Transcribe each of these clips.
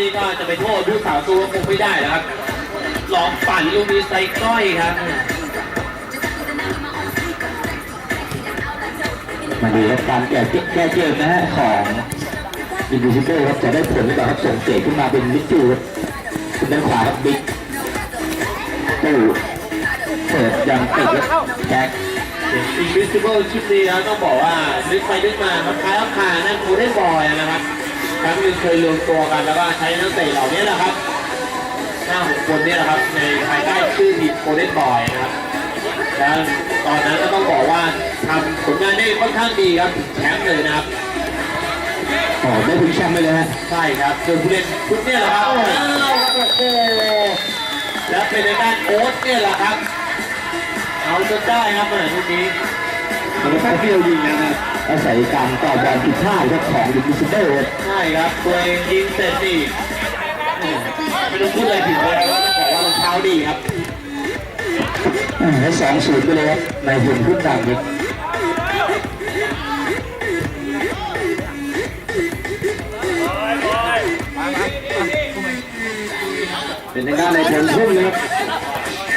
นี่ก็จะไปโทษผู้สาวตัวคงไม่ได้นะครับลองปั่นลูกนี้ใส่ก้อยครับ มาดูครับการแก้เกมแก้เกมนะฮะของอินดิซิเกอร์ครับจะได้ผลหรือเปล่าครับส่งเตะขึ้นมาเป็นมิดฟิลด์ครับด้านขวาครับบิ๊กตู้เปิดยังติดครับแจ็คอินวิสิเบิลชุดนี้นะต้องบอกว่านึกไปนึกมามันคล้ายกับคานั่นคูได้บอยนะครับ ครั้งหนึงเคยรวมตัวกันแล้วก็ใช้นักเตะเหล่านี้แหละครับห้าหกคนเนี่ยแหละครับในภายใต้ชื่อทีมโคเดนบอยนะครับแล้วตอนนั้นก็ต้องบอกว่าทำผลงานได้ค่อนข้างดีครับถึงแชมป์เลยนะครับอ๋อได้ถึงแชมป์ไปเลยฮะใช่ครับส่วนผู้เล่นชุดเนี่ยแหละครับอ้าวโอ้โหแล้วเป็นในด้านโอ๊ตเนี่ยแหละครับ เอาจนได้ครับเหมือนชุดนี้ มันแค่เดียวยิงนะครับอาศัยการต่อบอลผิดพลาดครับของอินดิซิเกอร์ครับใช่ครับตัวเองยิงเสร็จนี่อืมไม่ต้องพูดอะไรผิดเลยครับต้องบอกว่ารองเท้าดีครับอ่าและสองศูนย์ไปเลยครับในหุ่นพุ่งดังครับเป็นทางด้านในพลพุ่มนะครับ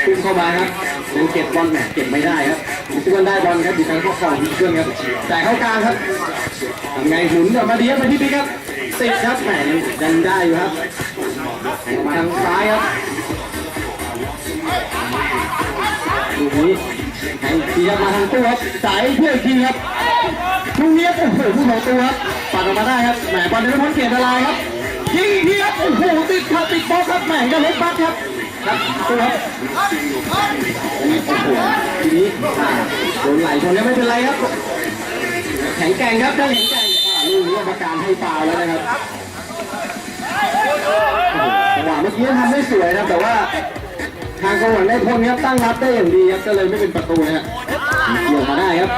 พุ่มเข้ามาครับเป็นเก็บบอลแหมเก็บไม่ได้ครับ ทุกคนได้บอลครับอยู่ทางข้อฝั่งเครื่องครับแต่เข้ากลางครับทำไงหมุนออกมาดีครับไปที่ปีครับติดครับแหมยังได้อยู่ครับมาทางซ้ายครับลูกนี้แหงเสีมาทางตู้ครับสายเพื่ออีกทีครับลูกนี้โอ้โหผู้ของตัวครับปัดออกมาได้ครับแหมบอลได้พ้นเขตอันตรายครับยิงอีกทีครับโอ้โหติดครับติดบล็อกครับแหมก็เล็กบักครับ โอ้โหทีนี้โดนไหลชนแล้วไม่เป็นไรครับ แข็งแกร่งครับได้แข็งแกร่งลูกนี้กรรมการให้ฟาวแล้วนะครับหจังหวะเมื่อกี้ทำได้สวยนะแต่ว่าทางกองหลังได้พ้นครับตั้งรับได้อย่างดีครับก็เลยไม่เป็นประตูนะฮะเกี่ยวมาได้ครับ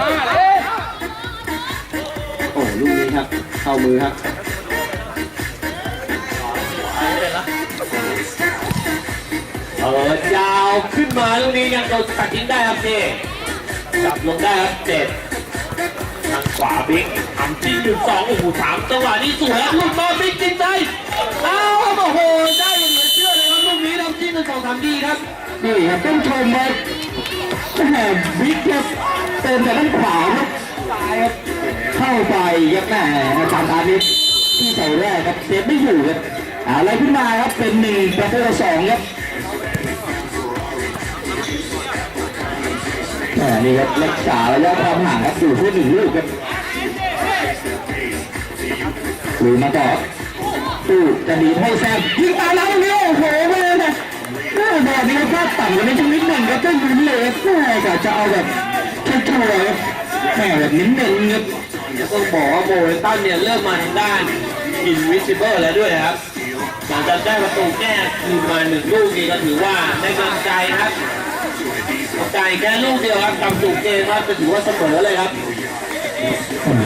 โอ้ลูกนี้ครับ เข้ามือครับ เออยาวขึ้นมาลูกนี้ยังโดนตัดทิ้งได้ครับนี่จับลงได้ครับเจ็ดทางขวาบิ๊กทำจริงหนึ่งสองโอ้โหสามจังหวะนี้สวยครับลูกมาบิ๊กจริงใจเอาครับโอ้โหได้อย่างเหลือเชื่อเลยครับลูกนี้ทำจริงหนึ่งสองสามดีครับนี่ครับต้องชมครับแหมบิ๊กครับเติมจากด้านขวาครับซ้ายครับเข้าไปครับแหมอาจารย์อานิสที่เสาแรกครับเซฟไม่อยู่ครับเอาอะไรขึ้นมาครับเป็นหนึ่งประตูสองครับ นี่ครับรักษาระยะความห่างครับอยู่ที่หนึ่งลูกครับลุยมาต่อครับตู้จะดีดให้แซมยิงตายแล้วนี่โอ้โหไปเลยนะแม่บอลนี้ก็ต่ำกว่าในช่วงนิดหนึ่งครับก็ลุ้นเลยครับแม่กะจะเอาแบบชัวร์ๆครับแม่แบบนิ้นเน้นๆครับเดี๋ยวต้องบอกว่าโบเวตันเนี่ยเริ่มมาทางด้าน Invisible แล้วด้วยนะครับหลังจากได้ประตูแก้คืนมาหนึ่งลูกนี่ก็ถือว่าได้กำลังใจครับ กำลังใจแค่ลูกเดียวครับกำจุกเกมครับก็ถือว่าเสมอเลยครับ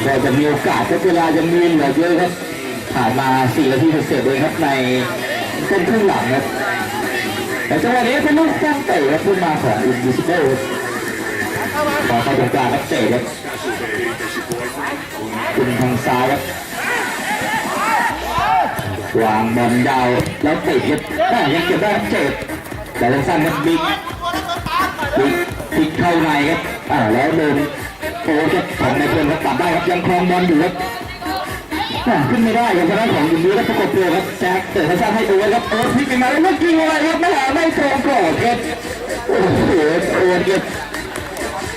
ก็จะมีโอกาสเวลายังมีเหลือเยอะครับผ่านมา4นาทีเสร็จเลยครับในต้นครึ่งหลังครับแต่จังหวะนี้เป็นลูกตั้งเตะครับขึ้นมาของอินดิสเบิลขอเข้าตรงกลางครับเตะครับขึ้นทางซ้ายครับวางบอลยาวแล้วติดครับแม่ยังเก็บได้เจ็บแต่สั้นครับบิ๊กบิ๊กบิ๊ก เข้าในครับอ่าแล้วเดินโค้ชครับของในเพื่อนครับตัดได้ครับยังครองบอลอยู่ครับขึ้นไม่ได้ครับทางด้านของยินดีครับประกบตัวครับแจ็คเตะสั้นๆให้โอ๊ตครับโอ๊ตพลิกไปมาแล้วเมื่อกี้อะไรครับไม่หาไม่ตรงกรอบครับโอ้โหโอ๊ตครับ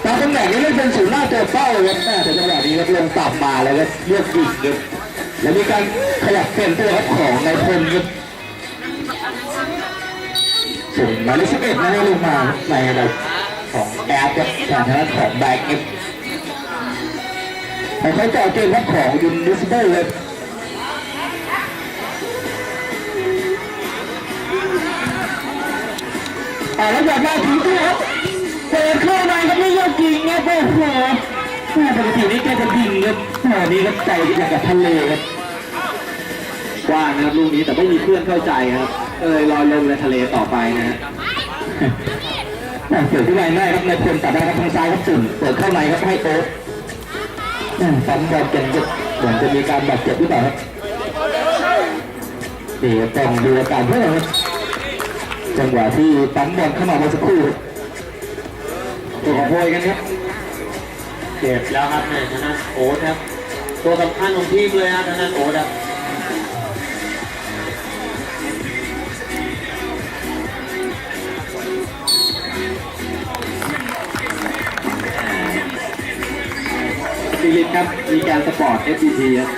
ตามตำแหน่งนี้เล่นเป็นศูนย์หน้าตัวเป้าครับแต่จังหวะนี้ครับลงต่ำมาแล้วครับเลือกอีกครับแล้วมีการขยับเปลี่ยนตัวครับของในพลครับส่งหมายเลขสิบเอ็ดนะได้ลงมาในระดับ ของแอปครับทางด้านของแบ็กครับให้เขาต่อาเกมครับของยูนิสเบิลเลยอ่แล้วอยามาถึงตัวครับเปิดเข้าในก็ไม่ยอมยิงครับโอ้โหแม่ปกตินี่แกจะยิงครับแม่นี่ครับใจอยางกับทะเลครับกว้างนะครับลูกนี้แต่ไม่มีเพื่อนเข้าใจครับก็เลยลอยลงในทะเลต่อไปนะฮะ เกิดที่ไหนได้ครับในพลตัดได้ครับทางซ้ายครับสุ่มเปิดเข้าในครับให้โอ๊ตแม่ฟันบอลเก่งจะเหมือนจะมีการบาดเจ็บหรือเปล่าครับนี่ครับต้องดูอาการเพื่อนครับจังหวะที่ปั๊มบอลเข้ามาเมื่อสักครู่ตัวของโพยกันครับเจ็บแล้วครับนี่ยทางด้านโอ๊ตครับตัวสำคัญของทีมเลยครับทางด้านโอ๊ตครับ ฟิลิปครับ มีการสปอร์ต FPT ครับ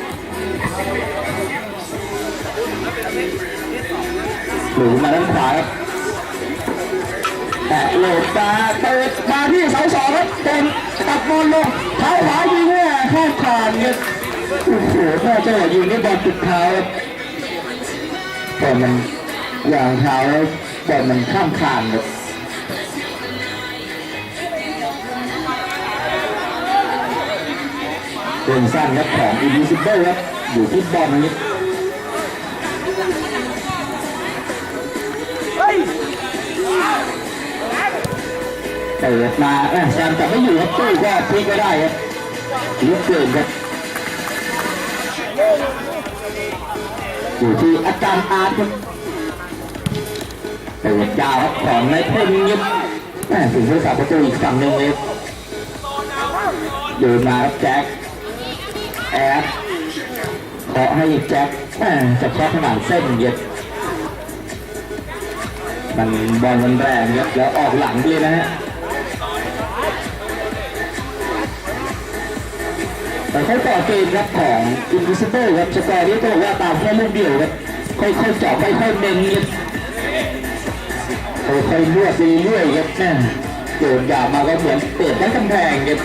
หรือมาด้านขวาครับแต่โหลดมาเปิดมาที่เสาสองครับเต็มตัดบอลลงเท้าขวายิงเนี่ยข้ามคานครับโอ้โหแม่เจ้ายิงนี่บอลติดเท้าครับแต่มันอย่างเท้าแล้วบอลมันข้ามคานครับ เรื่องสั้นครับของอีดิซิเบิลครับอยู่ที่บอลนี้เปิดมาเอ้ยแซมจะไม่อยู่ครับตู้ก็พลิกไม่ได้ครับลุกเกินครับอยู่ที่อาจารย์อาร์ตครับเปิดยาวครับของในเพลยิบแม่ถึงผู้สาประตูอีกฝั่งหนึ่งเลยเดินมาครับแจ็ค แอดขอให้แจ็คแม่จะเคาะขนาดเส้นเย็บมันบอลมันแรงครับแล้วออกหลังไปเลยนะฮะแต่เขาต่อเกมครับของ Invisible ครับสกอร์นี้ต้องบอกว่าตามแค่ลูกเดียวครับค่อยๆเจาะค่อยๆเน้นครับค่อยๆลวดไปเรื่อยครับแม่โดนยามาก็เหมือนเปิดทั้กำแพงครับ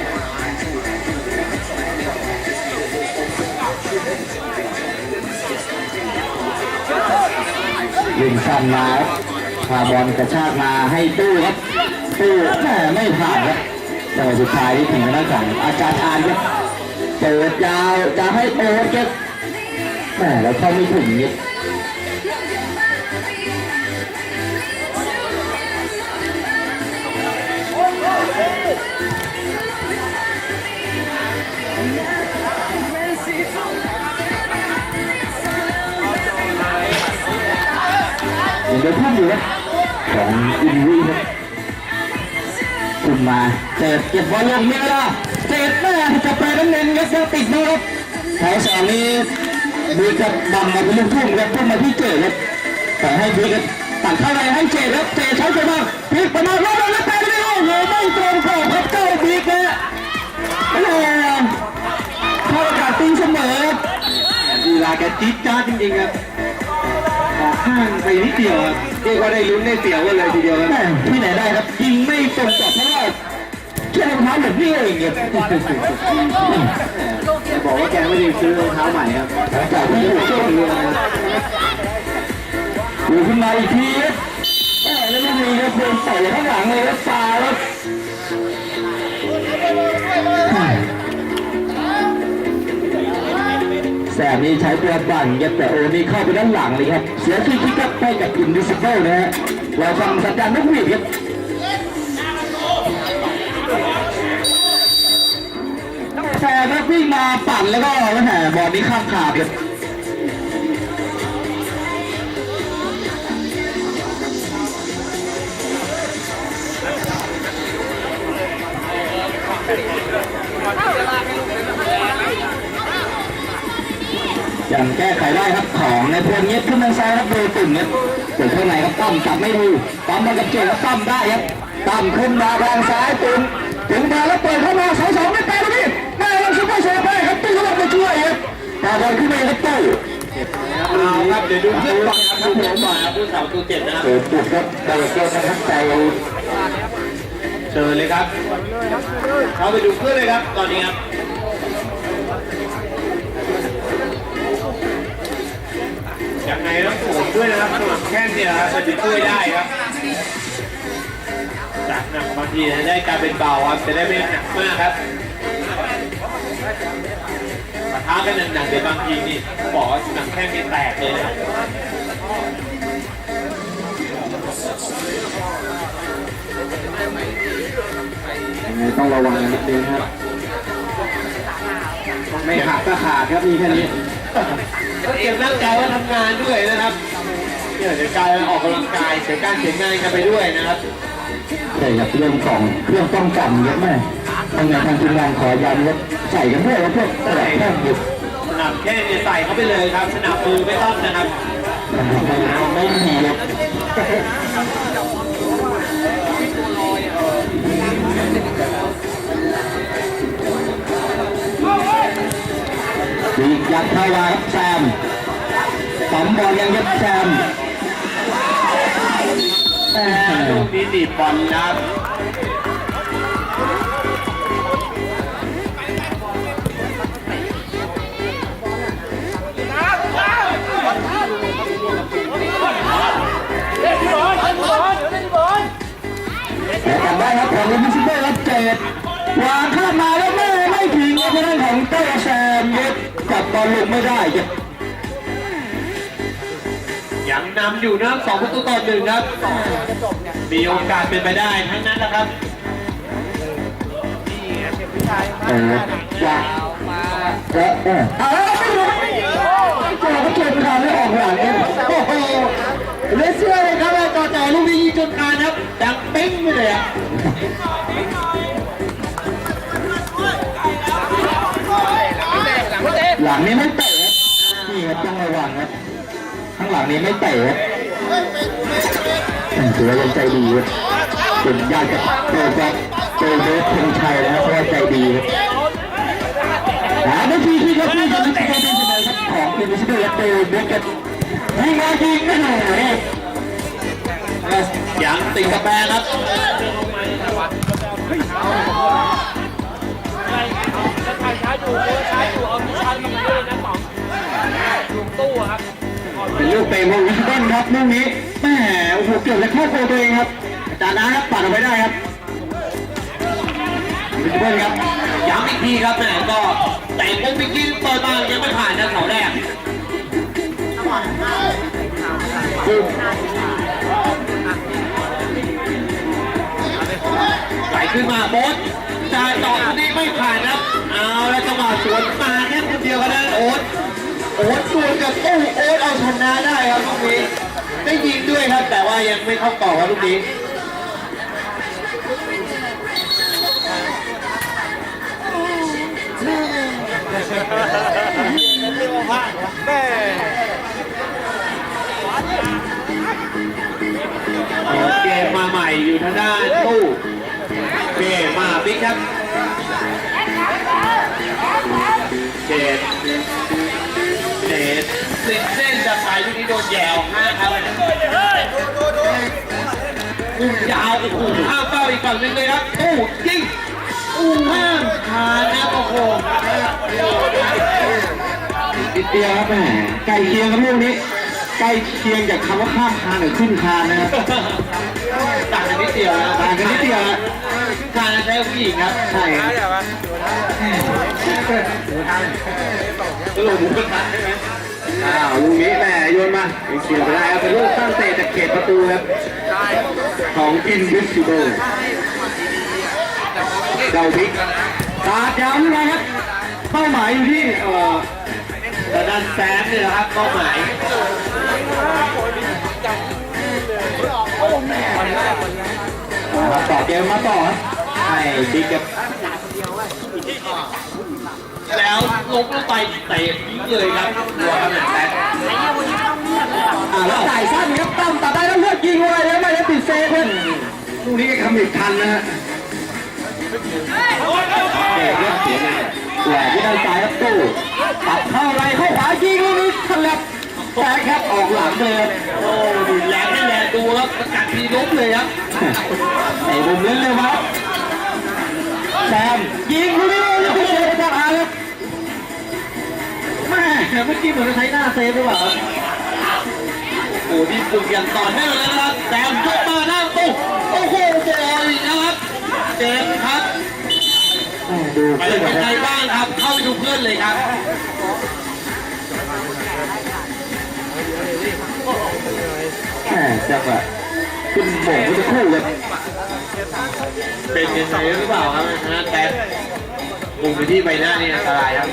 ยิงสั้นมาครับพาบอลกระชากมาให้ตู้ครับตู้แม่ไม่ผ่านครับแต่สุดท้ายที่ถึงทางด้านของอาจารย์อานครับเปิดยาวจะให้โอ๊ตครับแหมแล้วเข้าไม่ถึงนิ ยังเดินพุ่งอยู่ครับของอินวีครับขึ้นมาเจ็บเก็บบอลลงเนี่ยละเจ็บแม่จะไปน้ำเงินครับยังติดนะครับแถวสามนี้บีกับดำมาเป็นลูกทุ่งครับพุ่งมาที่เจครับแต่ให้บีกับตัดเข้าไปให้เจครับเจใช้เจมากพลิกไปมาณรอบแล้วไปไม่ได้โอ้โหไม่ตรงกรอบครับเจ้าบีกนะแม่เข้าอากาศตีเสมอดีลาแกจี๊ดจ้าจริงๆครับ ออกข้างไปนิดเดียวครับเรียกว่าได้ลุ้นได้เสียวกันเลยทีเดียวครับแม่ที่ไหนได้ครับยิงไม่ตรงกรอบเพราะว่าแค่รองเท้าแบบนี้เองครับจะบอกว่าแกไม่ได้ซื้อรองเท้าใหม่ครับหลังจากที่ถูกโจมตีมาดูขึ้นมาอีกทีครับแม่แล้วไม่มีครับโดนใส่ข้างหลังเลยครับตาครับ แสบนี้ใช้ตัวบั่นครับแต่โอนี่เข้าไปด้านหลังเลยครับ เสียชื่อคิกครับไปกับอินดิสเบิลนะฮะเราฟังสัญญาณนกหวีดครับแต่ก็วิ่งมาปั่นแล้วก็แหมบอลนี้ข้ามขาดครับ ก้ไขได้ครับของในพลเงียบขึ้นทางซ้ายครับโดยตุ่มครับเปิดข้างในครับตั้มจับไม่ดูตั้มมากับเจครับตั้มได้ครับตั้มขึ้นมาทางซ้ายตุ่มถึงมาแล้วเปิดเข้ามาสองสองไม่แปลแล้วพี่แม่เราซุปเปอร์โซนได้ครับตู้เขาลงมาช่วยครับตาบอลขึ้นมาครับตู้เอาครับเดี๋ยวดูเพื่อนก่อนครับดูเพื่อนก่อนครับผู้สาวตัวเจ็บนะครับเปิดปุดครับดาวเกมนะครับใจเชิญเลยครับ เข้าไปดูเพื่อนเลยครับ ตอนนี้ครับ ยังไงต้องสวมด้วยนะครับสวมแค่เนี่ยครับมันจะช่วยได้ครับจากหนักบางทีจะได้กลายเป็นเบาครับจะได้ไม่หนักมากครับปะทะกันหนักๆเดี๋ยวบางทีนี่บอกว่าหนังแข้งนี่แตกเลยนะครับยังไงต้องระวังนิดนึงครับ ไม่ขาดก็ขาดครับมีแค่นี้ ก็เก็บร่างกายไว่าทำงานด้วยนะครับเนี่ยเดี๋ยวกายออกกำลังกายเสียการเสียงานกันไปด้วยนะครับใช่ครับเรื่องของเครื่องป้องกันเยอะมากทางงานทางทีมงานขอย้ำว่าใส่กันด้วยว่าพวกตลาดแท่งอยู่สนับแค่เนี่ยใส่เข้าไปเลยครับ สนับมือไม่ต้องนะครับไม่มีเลย ดียัดเข้ามาครับแซมปั๊มบอลยังยัดแซมแหม่ลูกนี้ดีดบอลนะครับแต่กลับได้ครับของลิมิซิเบอร์รับเจ็ดวางข้ามมาแล้วไม่ไม่ถึงครับทางด้านของเต้แซมครับ จับบอลลงไม่ได้ครับยังนำอยู่นะครับสองประตูต่อหนึ่งครับ มีโอกาสเป็นไปได้ทั้งนั้นแหละครับเออว่าแล้วเออเอาแล้วไม่รู้ไม่เจอก็เจอประธานไม่ออกหลังเองโอ้โหเหลือเชื่อเลยครับว่าต่อต่อลูกนี้ยิงจนคานครับดังปิ้งไปเลยอะ ลังนี้ไม่เตะครับนี่ครับต้องระวังครับ ข้างหลังนี้ไม่เตะครับถือว่ายังใจดีครับเป็นญาติกับโจกับโจเบสเพ็งชัยนะครับเพราะใจดีครับหาไม่ทีที่ครับนี่คือที่เป็นเสมอครับของลิมิซิเบอร์และโจเบสกับยิงมายิงไม่หน่อยยังติดกระแปครับ พงครับเป็นลูกเตะวงลิสบอนครับลูกนี้แหมโอ้โหเกือบจะเข้าโกลตัวเองครับอาจารย์นะครับปัดออกไปได้ครับลิสบอนครับย้ำอีกทีครับแหมก็แต่พวกพิกกี้เปิดมายังไม่ผ่านนะเสาแรกไหลขึ้นมาโบ๊ทจ่ายต่อคนนี้ไม่ผ่านครับ เอาแล้วจังหวะสวนมาแค่คนเดียวกันนะโอ๊ตโอ๊ตสวนกับโอ้โอ๊ตเอาชนะได้ครับลูกนี้ได้ยิงด้วยครับ แต่ว่ายังไม่เข้ากรอบครับลูกนี้เกมมาใหม่อยู่ทางด้านตู้เกมมาบิ๊กครับ เจดเจดสิบเส้นจะไปลูกนี้โดนแย่ออกห้าครับอุ้มยาวโอ้โหข้ามเป้าอีกฝั่งหนึงเลยครับตู้ยิงอู้ห้ามทานนะโอ้โหนิดเดียวครับแหมใกล้เคียงกับลูกนี้ใกล้เคียงจากคำว่าข้ามคานหรือขึ้นคานนะครับต่างกันนิดเดียวนะต่างกันนิดเดียวนะ ทานใช้ผู้หญิงครับใช่ครับสรุปหมูกระทะใช่ไหมอ้าวลูกนี้แหมโยนมาเขียนไปได้ครับเป็นลูกตั้งเตะจากเขตประตูครับของอินวิสิเบิลเดาพิกตาดยาวขึ้นมาครับเป้าหมายอยู่ที่เอ่อแต่ด้านแซมเนี่ยนะครับเป้าหมายมาต่อเกมมาต่อครับ ให้บิ๊กกับแล้วลงลงไปเตะทิ้งเลยครับหัวกำลังแซมอ่าแล้วจ่ายสั้นครับตั้มตัดได้แล้วเลือกยิงไว้แล้วไม่ได้ติดเซฟเพื่อนลูกนี้ก็ทำอีกทันนะฮะเตะเลือกเสียเลยแหวกที่ด้านซ้ายครับตู้ตัดเข้าไรเข้าขวายิงลูกนี้ฉลับแซกครับออกหลังเลยครับโอ้ดูแรงไม่แรงดูครับประกัดทีล้มเลยครับเตะมุมเล่นเร็วครับ แซมยิงลูกนี้ลูกนี้เลยจากอาครับแม่เมื่อกี้เหมือนจะใช้หน้าเซฟหรือเปล่าโอ้นี่ฝึกอย่างต่อเนื่องเลยนะครับแซมยกมาหน้าตู้โอ้โหบอลนะครับเจมครับไปเป็นคไงรับบ้างครับ เข้าไปดูเพื่อนเลยครับแหมจังหวะขึ้นโบ่งก็จะคู่เลย เป็นยังไงหรือเปล่าครับนะแต่กลุ่มไปที่ใบหน้านี่อันตรายครับ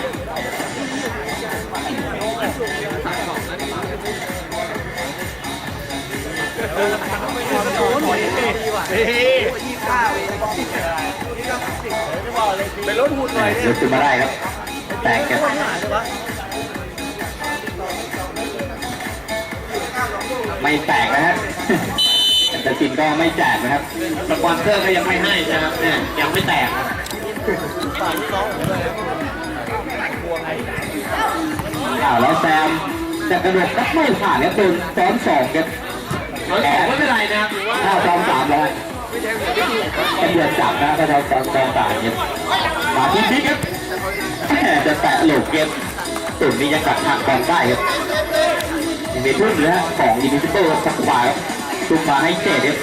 เป็นรถหุ่นหน่อยเนี่ยขึ้นมาได้ครับ แตกกันไม่แตกนะฮะแต่จรินก็ไม่แจกนะครับ สปอนเซอร์ก็ยังไม่ให้นะครับเนี่ยยังไม่แตกอ้าวแล้วแซมจะกระโดดก็ไม่ผ่านครับโดนซ้อนสองครับร้อยสองไม่เป็นไรนะครับถ้าซ้อนสามแล้วก็เดือดจับนะถ้าเราซ้อนซ้อนสามเนี่ยมาที่บิ๊กครับแหม่จะแตะโหลกเกมตุ่นนี้ยังกัดทางบอลได้ครับยังมีทุ่มนะฮะของดิมิทิโต้สักขวาครับทุ่มมาให้เจดครับ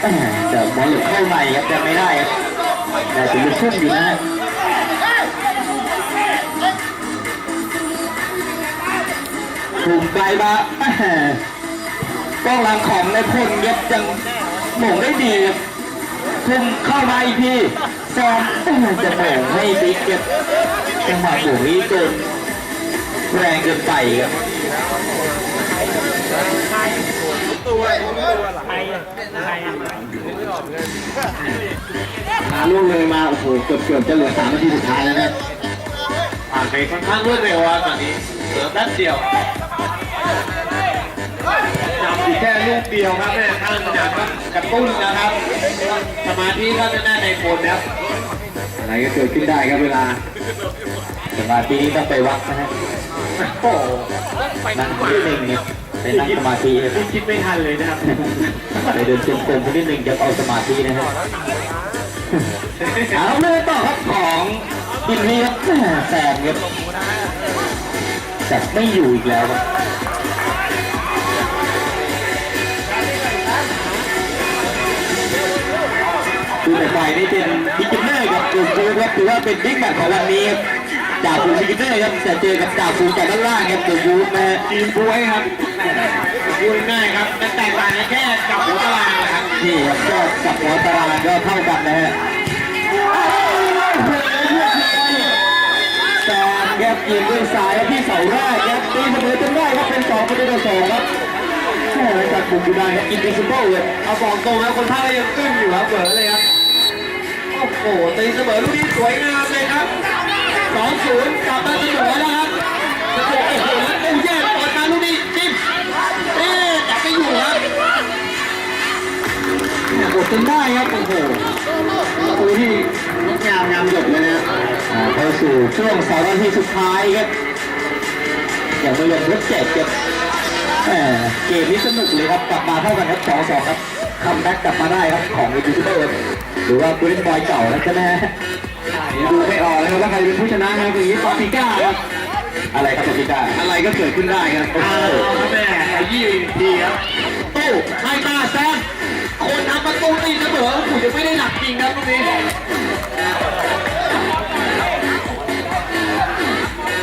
แหม่แต่บอลหลุดเข้าในครับจะไม่ได้ครับแต่ถึงจะทุ่มอยู่นะถูกไกลมากก้องหลังของในพลเย็บยังหม่งได้ดีครับทุ่มเข้ามาอีกทีซมแหม่จะหม่งให้บิ๊กเก็บจังหวะหม่งนี้โดนแรงเกินไปครับ มาล่วงเลยมาโอ้โหเกือบเกือบจะเหลือสามนาทีสุดท้ายแล้วนะผ่านไปค่อนข้างรวดเร็วอะตอนนี้เหลือแป๊บเดียวจำอีกแค่ลูกเดียวครับแม่ข้างสนามก็กระตุ้นนะครับ สมาธิก็จะแน่ในโคนนะครับอะไรก็เกิดขึ้นได้ครับเวลาสมาธินี้ต้องไปวัดนะฮะโอ้นั่งที่หนึ่งเนี่ย ไปนั่งสมาธิครับนี่คิดไม่ทันเลยนะครับไปเดินจงกรมคนที่หนึ่งจะเอาสมาธินะฮะเอาเลยต่อครับของอินนี้ครับแหม่แซมครับแต่ไม่อยู่อีกแล้วครับดูแต่ฝ่ายนี้เป็นบิ๊กเนอร์กับกลุ่มฟูครับถือว่าเป็นบิ๊กแมตช์ของวันนี้ครับจ่าฟูบิ๊กเนอร์ครับแต่เจอกับจ่าฟูจากด้านล่างครับกลุ่มฟูนะฮะทีมบวยครับ พูดง่ายครับมันแตกต่างกันแค่กับหัวตารางนะครับนี่ครับก็กับหัวตารางก็เท่ากันนะฮะแซมครับยิงด้วยซ้ายครับที่เสาแรกครับตีเสมอจนได้ครับเป็นสองประตูต่อสองครับแหม่จากบุกอยู่ได้ครับอินดิสเบิลเลยเอาบอกตรงนะคนภาคก็ยังตึ้งอยู่ครับเบอเลยครับโอ้โหตีเสมอลูกนี้สวยงามเลยครับ2-0กลับมาเสมอแล้วครับโอ้โหโอ้โหแล้วตู้แย่เปิดมาลูกนี้จิ้ม เอ๊ะจับไม่อยู่ครับกดจนได้ครับโอ้โหประตูที่งดงามงามหยดเลยนะอ่าเข้าสู่ช่วงสองนาทีสุดท้ายครับอย่างไม่ลงรถเจ็ดครับแหม่เกมนี้สนุกเลยครับกลับมาเท่ากันครับสองสองครับคัมแบ็กกลับมาได้ครับของอินดิสเบิลหรือว่าผู้เล่นบอยเก่านะใช่ไหมดูไม่ออกเลยครับว่าใครเป็นผู้ชนะนะครับอย่างนี้ปาปิก้าครับอะไรครับปาปิก้าอะไรก็เกิดขึ้นได้ครับ อีกทีครับตู้ให้มาแซมคนทำประตูตีเสมอผมยังไม่ได้หนักจริงครับลูกนี้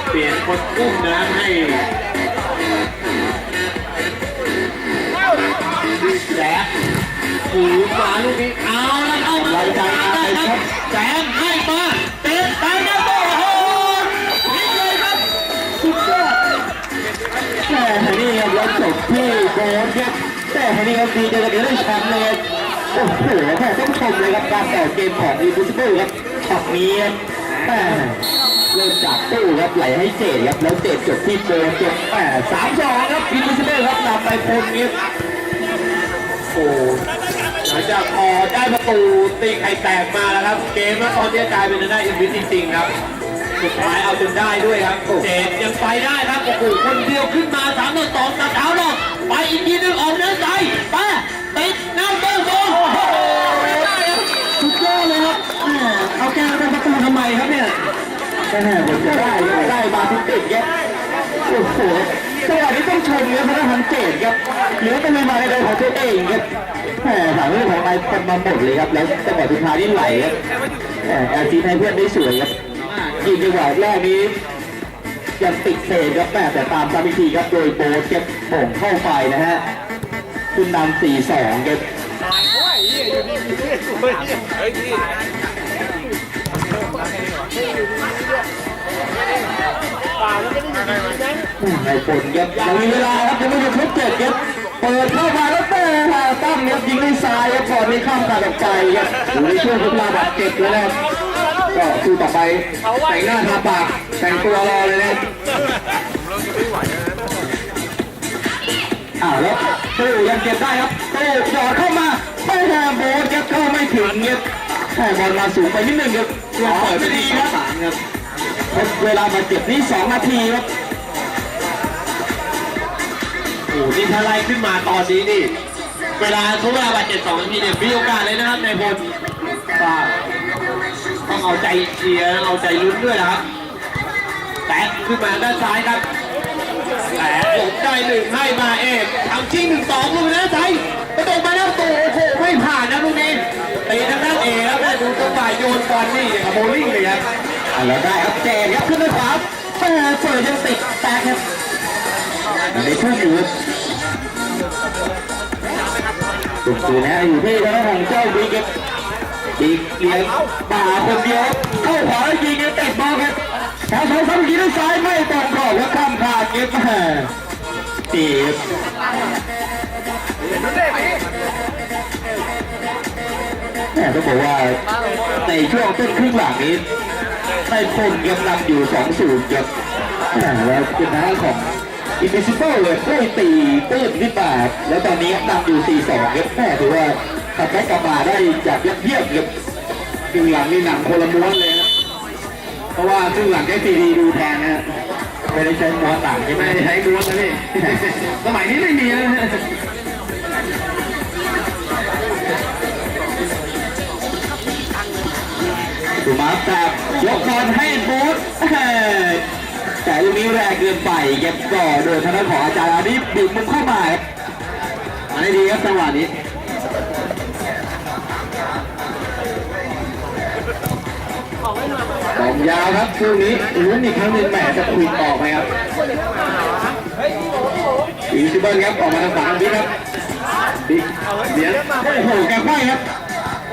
เปลี่ยนคนกุ้มนะให้แจ๊คหูมาลูกนี้เอาแล้วเอามาได้ครับแซมให้มา นี่ครับแล้วจบที่โบนครับแต่นี่ครับดีใจจะได้แชมป์เลยโอ้โหแค่ต้องชมเลยครับการต่อเกมของอีบูสเบิลครับช็อตนี้แหมเริ่มจากตู้ครับไหลให้เจดครับแล้วเจดจบที่โบนจบแหมสามสองครับอีบูสเบิลครับนำไปพลนี้โอ้หลังจากพอได้ประตูตีไข่แตกมาแล้วครับ เกมแล้วตอนนี้กลายเป็นหน้าอินวิทจริงครับ สุดท้ายเอาจนได้ด้วยครับเจดยังไปได้ครับโอ้โหคนเดียวขึ้นมาสามต่อสองตัดเท้าหรอกไปอีกทีหนึงออกเนื้อใสไปติดน้ำเต้าโซ่โอ้โหไม่ได้ครับสุดยอดเลยครับแหมเอาแกมาเป็นประตูทำไมครับเนี่ยแหมผมจะได้ได้มาทุกติดครับโอ้โหจังหวะนี้ต้องชมครับพระพันเจตครับเหลือเป็นมาในใจของตัวเองครับแหมสามเรื่องของนายคนมาหมดเลยครับ แล้วจังหวะสุดท้ายนี่ไหลครับแหมแอลซีให้เพื่อนได้สวยครับ ยิงจังหวะแรกนี้ยังติดเศษครับแม่แต่ตามตามวิธีครับโดยโบสเก็บโป่งเข้าไปนะฮะขึ้นนำสี่สองครับในฝนครับยังมีเวลาครับยังไม่หยุดทุกเจ็ดครับเปิดเข้ามาแล้วแต่ตั้มครับยิงด้วยซ้ายครับก่อนนี้ข้ามการออกไปครับอยู่ในช่วงเวลาบาดเจ็บแล้วนะ ก็คือต่อไปแต่งหน้าทาปากแต่งตัวรอเลยนะอ้าวแล้วตู้ยังเก็บได้ครับตู้จอดเข้ามาไม่แฮมโบสครับเข้าไม่ถึงครับแหม่บอลมาสูงไปนิดนึงครับยังเปิดไม่ดีครับสามครับเวลาบาดเจ็บนี่สองนาทีครับโอ้โหนี่ถ้าไล่ขึ้นมาตอนนี้นี่ เวลาทุกเวลาบาดเจ็บสองนาทีเนี่ยมีโอกาสเลยนะครับในพลก็ ต้องเอาใจเชียร์เอาใจลุ้นด้วยนะครับ แตะขึ้นมาด้านซ้ายครับแตะหลบได้หนึ่งให้มาเอกทำชิงหนึ่งสองลูกนะซ้ายกระโดดมาแล้วตัวโอ้โหไม่ผ่านนะลูกนี้ตีทางด้านเอแล้วแม่ดูจังหวะโยนบอลนี่กับโบลิ่งเลยครับอะแล้วได้ครับแจกครับขึ้นด้วยขวาแม่เปิดยังติดแตกครับในช่วงอยู่ตุกตูนะอยู่ที่ทางด้านของเจ้าบิ๊กค รับบิ๊กเลี้ยงป่าคนเดียวเข้าขวาแล้วยิงติดบอลครับแถวสองสามยิงด้วยซ้ายไม่ตรงกรอบแล้วข้ามขาดเก็บแม่ตีบแต่ต้องบอกว่าในช่วงต้นครึ่งหลังนี้ในคนยังนำอยู่2องศูนย์ครับแหมแล้วเป็นทางด้าของอินเ s ซิเบิลเลยได้ตีตื้นขึ้นมาแล้วตอนนี้นำอยู่4 2ครับแม่ถือว่า ทำได้กลับมาได้จากเยียมๆครับครึ่งหลังนี่หนังคนละม้วนเลยนะเพราะว่าครึ่งหลังใช้ซีดีดูแทนนะไม่ได้ใช้ม้วนหลังใช่ไหมไม่ได้ใช้ม้วนนะนี่สมัยนี้ไม่มีแล้วนะถูมาแต่ยกบอลให้บูธแหม่แต่ลูกนี้แรงเกินไปเก็บก่อโดยทางด้านของอาจารย์อาดิบิดมุมเข้ามาครับมาได้ดีครับจังหวะนี้ อลยาวครับช่นี้ลุ้นอีกครั้งหนึ่งแหมจะควิดออกไหมครับอีซิเบิลครับออกมาทางขวาบิ๊กครับบิ๊กเดี๋ยวโอ้โหแกไขว้ครับ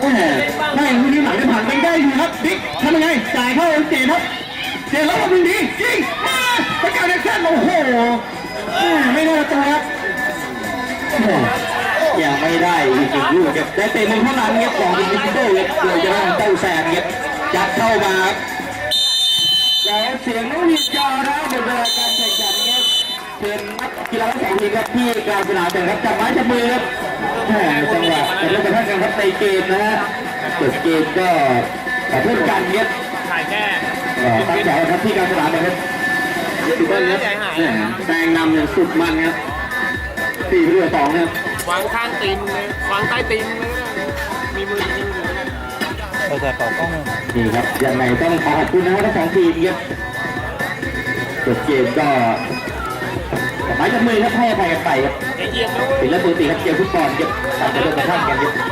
แหม่ไม่ลูกนี้หลังได้ผ่านไปได้อยู่ครับบิ๊กทำยังไงจ่ายเข้าเจนครับเจนแล้วก็มึงดียิงมาประกาศในเส้นโอ้โหแหม่ไม่ได้ประตัวครับยังไม่ได้อีกหนึ่งลูกครับได้เตะมุมเท่านั้นครับของดิจิโต้ครับเดี๋ยวจะต้องเต้าแซมครับจัดเข้ามาครับ เสียงนุ่มยาวนะหมดเวลาการแข่งขันครับเชิญนักกีฬาทั้งสองทีมครับที่กลางสนามกันครับจับไม้จับมือครับแหม่จังหวะแต่เรื่องกระทั่งกันครับในเกมนะฮะเปิดเกมก็ขอโทษกันครับถ่ายแค่เอ่อตั้งใจครับที่กลางสนามนะครับอีซิเบิลครับแหมแซงนำอย่างสุดมันครับสี่เรือสองนะครับ วางข้างตีนเลยวางใต้ตีนเลยมีมือยิงอยู่นี่ครับยังไงต้องขอขอบคุณนะครับทั้งสองทีมครับเปิดเกมก็จับไม้จับมือครับให้อภัยกันไปครับเยี่ยมนะเป็นเรื่องปกติครับเกมฟุตบอลครับอาจจะโดนกระทั่งกันครับ